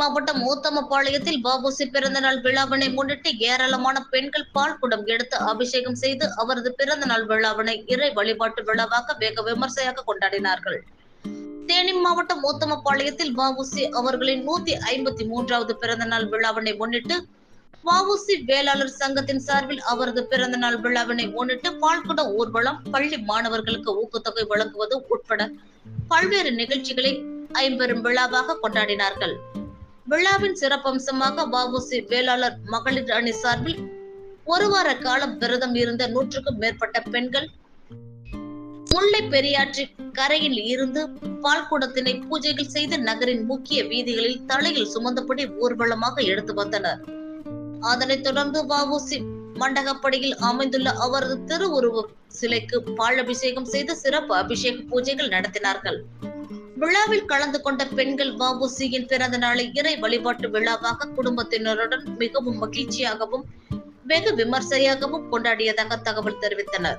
மாவட்டம் ஊத்தமபாளையத்தில் பாபுசி பிறந்தநாள் விழாவினை முன்னிட்டு ஏராளமான பெண்கள் பால் குடம் எடுத்து அபிஷேகம் செய்து அவரது பிறந்தநாள் விழாவினை இறை வழிபாட்டு விழாவாக வெகு விமர்சையாக கொண்டாடினார்கள். தேனி மாவட்டம் ஊத்தமபாளையத்தில் வஉசி அவர்களின் நூத்தி ஐம்பத்தி மூன்றாவது பிறந்தநாள் விழாவினை முன்னிட்டு வஉசி வேளாளர் சங்கத்தின் சார்பில் அவரது பிறந்தநாள் விழாவினை முன்னிட்டு பால்குட ஊர்வலம் பள்ளி மாணவர்களுக்கு ஊக்கத்தொகை வழங்குவது உட்பட பல்வேறு நிகழ்ச்சிகளை ஐம்பெரும் விழாவாக கொண்டாடினார்கள். விழாவின் சிறப்பம்சமாக வஉசி வேளாளர் மகளிர் அணி சார்பில் ஒரு வார காலம் விரதம் இருந்த நூற்றுக்கும் மேற்பட்ட பெண்கள் முல்லை பெரியாற்று கரையில் இருந்து பால்குடத்தினை பூஜைகள் செய்து நகரின் முக்கிய வீதிகளில் தலையில் சுமந்தபடி ஊர்வலமாக எடுத்து வந்தனர். அதனைத் தொடர்ந்து வஉசி மண்டகப்படியில் அமைந்துள்ள அவரது திருவுருவ சிலைக்கு பால் அபிஷேகம் செய்து சிறப்பு அபிஷேக பூஜைகள் நடத்தினார்கள். விழாவில் கலந்து கொண்ட பெண்கள் வஉசியின் பிறந்த நாளை இறை வழிபாட்டு விழாவாக குடும்பத்தினருடன் மிகவும் மகிழ்ச்சியாகவும் வெகு விமர்சையாகவும் கொண்டாடியதாக தகவல் தெரிவித்தனர்.